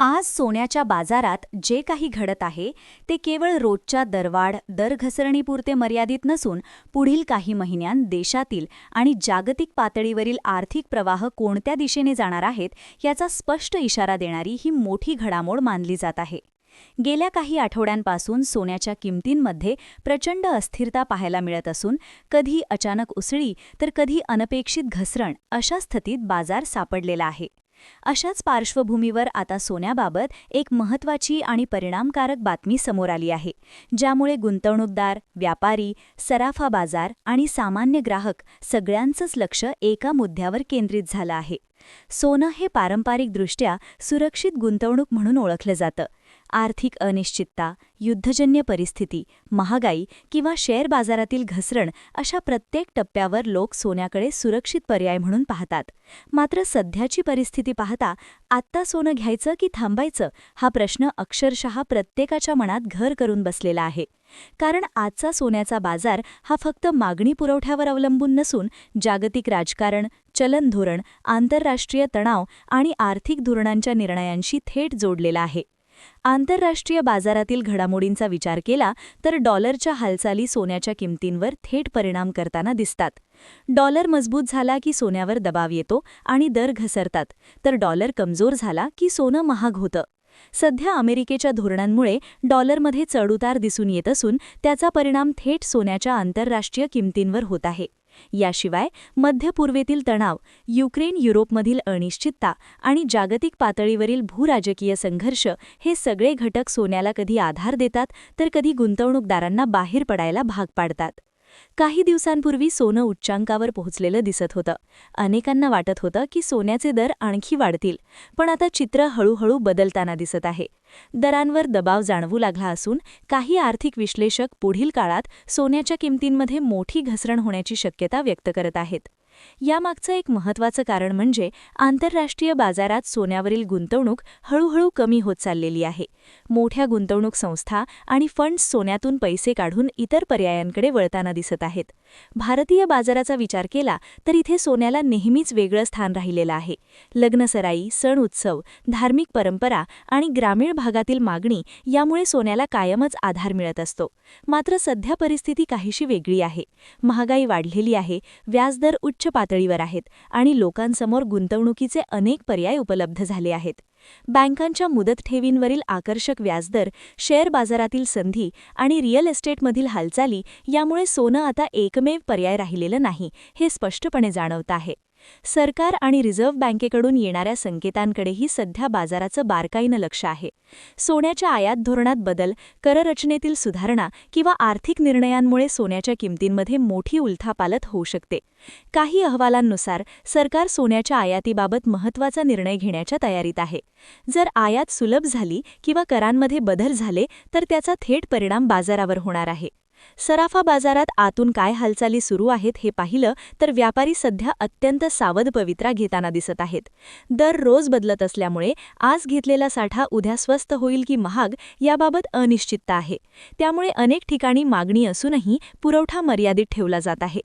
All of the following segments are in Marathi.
आज सोन्याच्या बाजारात जे काही घडत आहे ते केवळ रोजच्या दरवाढ दर घसरणीपुरते मर्यादित नसून पुढील काही महिन्यांत देशातील आणि जागतिक पातळीवरील आर्थिक प्रवाह कोणत्या दिशेने जाणार आहेत याचा स्पष्ट इशारा देणारी ही मोठी घडामोड मानली जात आहे. गेल्या काही आठवड्यांपासून सोन्याच्या किमतींमध्ये प्रचंड अस्थिरता पाहायला मिळत असून कधी अचानक उसळी तर कधी अनपेक्षित घसरण अशा स्थितीत बाजार सापडलेला आहे. अशाच पार्श्वभूमीवर आता सोन्याबाबत एक महत्त्वाची आणि परिणामकारक बातमी समोर आली आहे ज्यामुळे गुंतवणूकदार व्यापारी सराफा बाजार आणि सामान्य ग्राहक सगळ्यांचंच लक्ष एका मुद्द्यावर केंद्रित झालं आहे. सोनं हे पारंपरिकदृष्ट्या सुरक्षित गुंतवणूक म्हणून ओळखलं जातं आर्थिक अनिश्चितता युद्धजन्य परिस्थिती महागाई किंवा शेअर बाजारातील घसरण अशा प्रत्येक टप्प्यावर लोक सोन्याकडे सुरक्षित पर्याय म्हणून पाहतात. मात्र सध्याची परिस्थिती पाहता आत्ता सोनं घ्यायचं की थांबायचं हा प्रश्न अक्षरशः प्रत्येकाच्या मनात घर करून बसलेला आहे. कारण आजचा सोन्याचा बाजार हा फक्त मागणी पुरवठ्यावर अवलंबून नसून जागतिक राजकारण चलन धोरण आंतरराष्ट्रीय तणाव आणि आर्थिक धोरणांच्या निर्णयांशी थेट जोडलेला आहे. आंतरराष्ट्रीय बाजारातील घडामोडींचा विचार केला तर डॉलरच्या हालचाली सोन्याच्या किमतींवर थेट परिणाम करताना दिसतात. डॉलर मजबूत झाला की सोन्यावर दबाव येतो आणि दर घसरतात तर डॉलर कमजोर झाला की सोनं महाग होतं. सध्या अमेरिकेच्या धोरणांमुळे डॉलरमध्ये चढउतार दिसून येत असून त्याचा परिणाम थेट सोन्याच्या आंतरराष्ट्रीय किमतींवर होत आहे. याशिवाय मध्य पूर्वेतील तणाव युक्रेन युरोपमधील अनिश्चितता आणि जागतिक पातळीवरील भूराजकीय संघर्ष हे सगळे घटक सोन्याला कधी आधार देतात तर कधी गुंतवणूकदारांना बाहेर पडायला भाग पाडतात. काही दिवसांपूर्वी सोनं उच्चांकावर पोहोचलेलं दिसत होतं. अनेकांना वाटत होतं की सोन्याचे दर आणखी वाढतील पण आता चित्र हळूहळू बदलताना दिसत आहे. दरांवर दबाव जाणवू लागला असून काही आर्थिक विश्लेषक पुढील काळात सोन्याच्या किमतींमध्ये मोठी घसरण होण्याची शक्यता व्यक्त करत आहेत. यामागचं एक महत्त्वाचं कारण म्हणजे आंतरराष्ट्रीय बाजारात सोन्यावरील गुंतवणूक हळूहळू कमी होत चाललेली आहे. मोठ्या गुंतवणूक संस्था आणि फंड्स सोन्यातून पैसे काढून इतर पर्यायांकडे वळताना दिसत आहेत. भारतीय बाजाराचा विचार केला तर इथे सोन्याला नेहमीच वेगळं स्थान राहिलेलं आहे. लग्नसराई सण उत्सव धार्मिक परंपरा आणि ग्रामीण भागातील मागणी यामुळे सोन्याला कायमच आधार मिळत असतो. मात्र सध्या परिस्थिती काहीशी वेगळी आहे. महागाई वाढलेली आहे. व्याजदर उच्च पातळीवर आहेत आणि लोकांसमोर गुंतवणुकीचे अनेक पर्याय उपलब्ध झाले आहेत. बँकांच्या मुदत ठेवींवरील आकर्षक व्याजदर शेअर बाजारातील संधी आणि रिअल इस्टेटमधील हालचाली यामुळे सोनं आता एकमेव पर्याय राहिलेलं नाही हे स्पष्टपणे जाणवत आहे. सरकार आणि रिझर्व्ह बँकेकडून येणाऱ्या संकेतांकडेही सध्या बाजाराचं बारकाईनं लक्ष आहे. सोन्याच्या आयात धोरणात बदल कररचनेतील सुधारणा किंवा आर्थिक निर्णयांमुळे सोन्याच्या किमतींमध्ये मोठी उलथापालत होऊ शकते. काही अहवालांनुसार सरकार सोन्याच्या आयातीबाबत महत्त्वाचा निर्णय घेण्याच्या तयारीत आहे. जर आयात सुलभ झाली किंवा करांमध्ये बदल झाले तर त्याचा थेट परिणाम बाजारावर होणार आहे. सराफा बाजारात आतून काय हालचाली सुरू आहेत हे पाहिलं तर व्यापारी सध्या अत्यंत सावध पवित्रा घेताना दिसत आहेत. दर रोज बदलत असल्यामुळे आज घेतलेला साठा उद्या स्वस्त होईल की महाग याबाबत अनिश्चितता आहे. त्यामुळे अनेक ठिकाणी मागणी असूनही पुरवठा मर्यादित ठेवला जात आहे.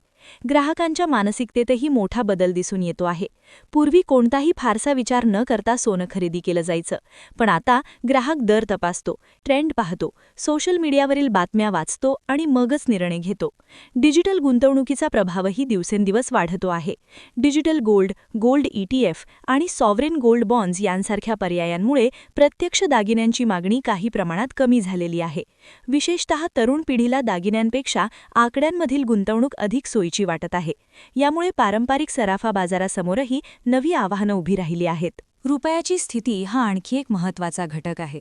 ग्राहकांच्या मानसिकतेतही मोठा बदल दिसून येतो आहे. पूर्वी कोणताही फारसा विचार न करता सोनं खरेदी केलं जायचं. पण आता ग्राहक दर तपासतो ट्रेंड पाहतो सोशल मीडियावरील बातम्या वाचतो आणि मगच निर्णय घेतो. डिजिटल गुंतवणुकीचा प्रभावही दिवसेंदिवस वाढतो आहे. डिजिटल गोल्ड गोल्ड ईटीएफ आणि सॉव्हरेन गोल्ड बॉन्ड्स यांसारख्या पर्यायांमुळे प्रत्यक्ष दागिन्यांची मागणी काही प्रमाणात कमी झालेली आहे. विशेषतः तरुण पिढीला दागिन्यांपेक्षा आकड्यांमधील गुंतवणूक अधिक सोयी सोयीची वाटत आहे. यामुळे पारंपरिक सराफा बाजारासमोरही नवी आव्हानं उभी राहिली आहेत. रुपयाची स्थिती हा आणखी एक महत्त्वाचा घटक आहे.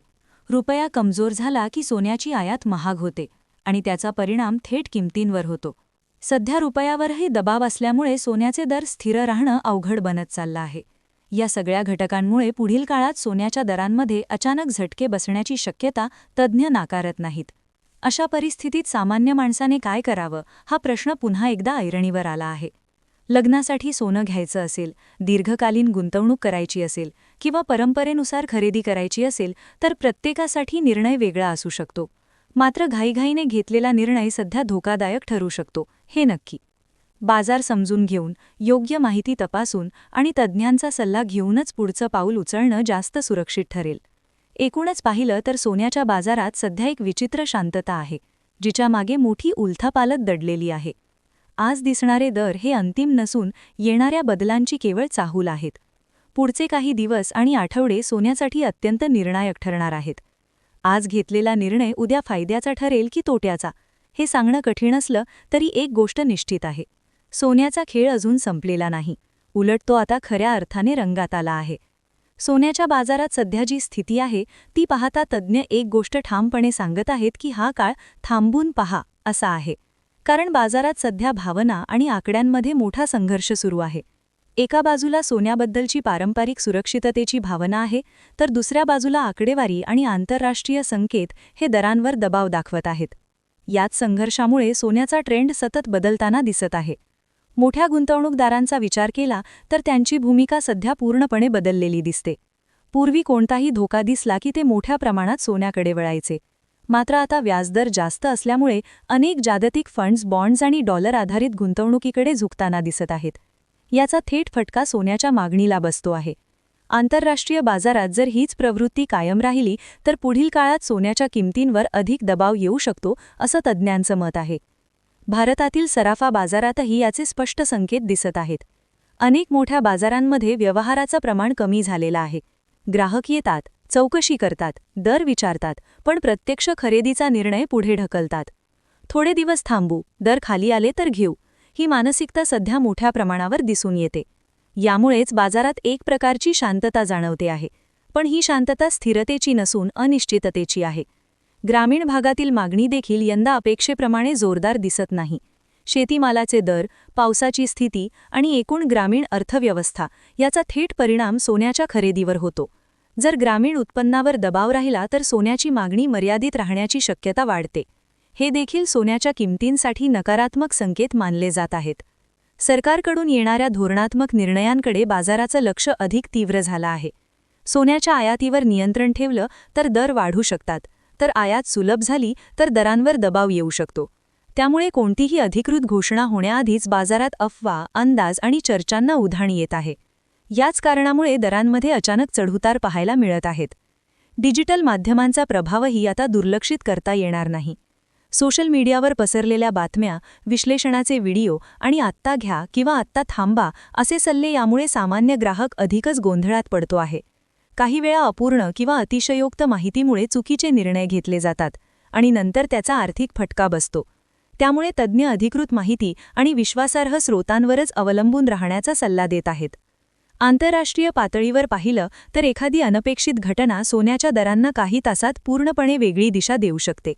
रुपया कमजोर झाला की सोन्याची आयात महाग होते आणि त्याचा परिणाम थेट किमतींवर होतो. सध्या रुपयावरही दबाव असल्यामुळे सोन्याचे दर स्थिर राहणं अवघड बनत चाललं आहे. या सगळ्या घटकांमुळे पुढील काळात सोन्याच्या दरांमध्ये अचानक झटके बसण्याची शक्यता तज्ज्ञ नाकारत नाहीत. अशा परिस्थितीत सामान्य माणसाने काय करावं? हा प्रश्न पुन्हा एकदा ऐरणीवर आला आहे. लग्नासाठी सोनं घ्यायचं असेल दीर्घकालीन गुंतवणूक करायची असेल किंवा परंपरेनुसार खरेदी करायची असेल तर प्रत्येकासाठी निर्णय वेगळा असू शकतो. मात्र घाईघाईने घेतलेला निर्णय सध्या धोकादायक ठरू शकतो हे नक्की. बाजार समजून घेऊन योग्य माहिती तपासून आणि तज्ज्ञांचा सल्ला घेऊनच पुढचं पाऊल उचलणं जास्त सुरक्षित ठरेल. एकूणच पाहिलं तर सोन्याच्या बाजारात सध्या एक विचित्र शांतता आहे जिच्या मागे मोठी उलथापालत दडलेली आहे. आज दिसणारे दर हे अंतिम नसून येणाऱ्या बदलांची केवळ चाहूल आहेत. पुढचे काही दिवस आणि आठवडे सोन्यासाठी अत्यंत निर्णायक ठरणार आहेत. आज घेतलेला निर्णय उद्या फायद्याचा ठरेल की तोट्याचा हे सांगणं कठीण असलं तरी एक गोष्ट निश्चित आहे. सोन्याचा खेळ अजून संपलेला नाही. उलट तो आता खऱ्या अर्थाने रंगात आला आहे. सोन्याच्या बाजारात सध्या जी स्थिती आहे ती पाहता तज्ज्ञ एक गोष्ट ठामपणे सांगत आहेत की हा काळ थांबून पहा असा आहे. कारण बाजारात सध्या भावना आणि आकड्यांमध्ये मोठा संघर्ष सुरू आहे. एका बाजूला सोन्याबद्दलची पारंपरिक सुरक्षिततेची भावना आहे तर दुसऱ्या बाजूला आकडेवारी आणि आंतरराष्ट्रीय संकेत हे दरांवर दबाव दाखवत आहेत. याच संघर्षामुळे सोन्याचा ट्रेंड सतत बदलताना दिसत आहे. मोठ्या गुंतवणूकदारांचा विचार केला तर त्यांची भूमिका सध्या पूर्णपणे बदललेली दिसते. पूर्वी कोणताही धोका दिसला की ते मोठ्या प्रमाणात सोन्याकडे वळायचे. मात्र आता व्याजदर जास्त असल्यामुळे अनेक जागतिक फंड्स बॉन्ड्स आणि डॉलर आधारित गुंतवणुकीकडे झुकताना दिसत आहेत. याचा थेट फटका सोन्याच्या मागणीला बसतो आहे. आंतरराष्ट्रीय बाजारात जर हीच प्रवृत्ती कायम राहिली तर पुढील काळात सोन्याच्या किमतींवर अधिक दबाव येऊ शकतो असं तज्ज्ञांचं मत आहे. भारतातील सराफा बाजारातही याचे स्पष्ट संकेत दिसत आहेत. अनेक मोठ्या बाजारांमध्ये व्यवहाराचं प्रमाण कमी झालेलं आहे. ग्राहक येतात चौकशी करतात दर विचारतात पण प्रत्यक्ष खरेदीचा निर्णय पुढे ढकलतात. थोडे दिवस थांबू दर खाली आले तर घेऊ ही मानसिकता सध्या मोठ्या प्रमाणावर दिसून येते. यामुळेच बाजारात एक प्रकारची शांतता जाणवते आहे पण ही शांतता स्थिरतेची नसून अनिश्चिततेची आहे. ग्रामीण भागातील मागणी देखील यंदा अपेक्षेप्रमाणे जोरदार दिसत नाही. शेतीमालाचे दर पावसाची स्थिती आणि एकूण ग्रामीण अर्थव्यवस्था याचा थेट परिणाम सोन्याच्या खरेदीवर होतो. जर ग्रामीण उत्पन्नावर दबाव राहिला तर सोन्याची मागणी मर्यादित राहण्याची शक्यता वाढते. हे देखील सोन्याच्या किमतींसाठी नकारात्मक संकेत मानले जात आहेत. सरकारकडून येणाऱ्या धोरणात्मक निर्णयांकडे बाजाराचं लक्ष अधिक तीव्र झालं आहे. सोन्याच्या आयातीवर नियंत्रण ठेवलं तर दर वाढू शकतात. तर आयात सुलभ झाली तर दरांवर दबाव येऊ शकतो. त्यामुळे कोणतीही अधिकृत घोषणा होण्याआधीच बाजारात अफवा अंदाज आणि चर्चांना उधाण येत आहे. याच कारणामुळे दरांमध्ये अचानक चढउतार पाहायला मिळत आहेत. डिजिटल माध्यमांचा प्रभावही आता दुर्लक्षित करता येणार नाही. सोशल मीडियावर पसरलेल्या बातम्या विश्लेषणाचे व्हिडिओ आणि आत्ता घ्या किंवा आत्ता थांबा असे सल्ले यामुळे सामान्य ग्राहक अधिकच गोंधळात पडतो आहे. काही वेळा अपूर्ण किंवा अतिशयोक्त माहितीमुळे चुकीचे निर्णय घेतले जातात आणि नंतर त्याचा आर्थिक फटका बसतो. त्यामुळे तज्ज्ञ अधिकृत माहिती आणि विश्वासार्ह स्रोतांवरच अवलंबून राहण्याचा सल्ला देत आहेत. आंतरराष्ट्रीय पातळीवर पाहिलं तर एखादी अनपेक्षित घटना सोन्याच्या दरांना काही तासात पूर्णपणे वेगळी दिशा देऊ शकते.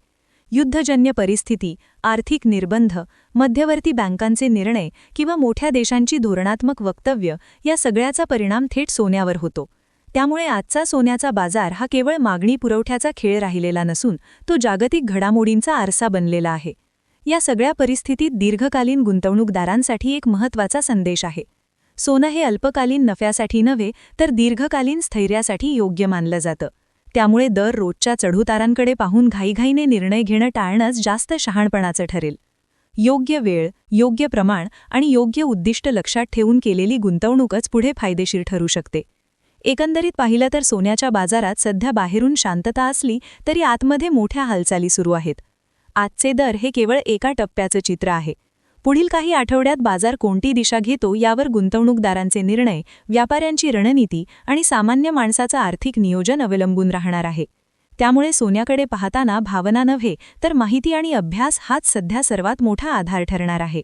युद्धजन्य परिस्थिती आर्थिक निर्बंध मध्यवर्ती बँकांचे निर्णय किंवा मोठ्या देशांची धोरणात्मक वक्तव्य या सगळ्याचा परिणाम थेट सोन्यावर होतो. त्यामुळे आजचा सोन्याचा बाजार हा केवळ मागणी पुरवठ्याचा खेळ राहिलेला नसून तो जागतिक घडामोडींचा आरसा बनलेला आहे. या सगळ्या परिस्थितीत दीर्घकालीन गुंतवणूकदारांसाठी एक महत्त्वाचा संदेश आहे. सोनं हे अल्पकालीन नफ्यासाठी नव्हे तर दीर्घकालीन स्थैर्यासाठी योग्य मानलं जातं. त्यामुळे दर रोजच्या चढउतारांकडे पाहून घाईघाईने निर्णय घेणं टाळणंच जास्त शहाणपणाचं ठरेल. योग्य वेळ योग्य प्रमाण आणि योग्य उद्दिष्ट लक्षात ठेवून केलेली गुंतवणूकच पुढे फायदेशीर ठरू शकते. एकंदरीत पाहिलं तर सोन्याच्या बाजारात सध्या बाहेरून शांतता असली तरी आतमध्ये मोठ्या हालचाली सुरू आहेत. आजचे दर हे केवळ एका टप्प्याचं चित्र आहे. पुढील काही आठवड्यात बाजार कोणती दिशा घेतो यावर गुंतवणूकदारांचे निर्णय व्यापाऱ्यांची रणनीती आणि सामान्य माणसाचं आर्थिक नियोजन अवलंबून राहणार आहे. त्यामुळे सोन्याकडे पाहताना भावना नव्हे तर माहिती आणि अभ्यास हाच सध्या सर्वात मोठा आधार ठरणार आहे.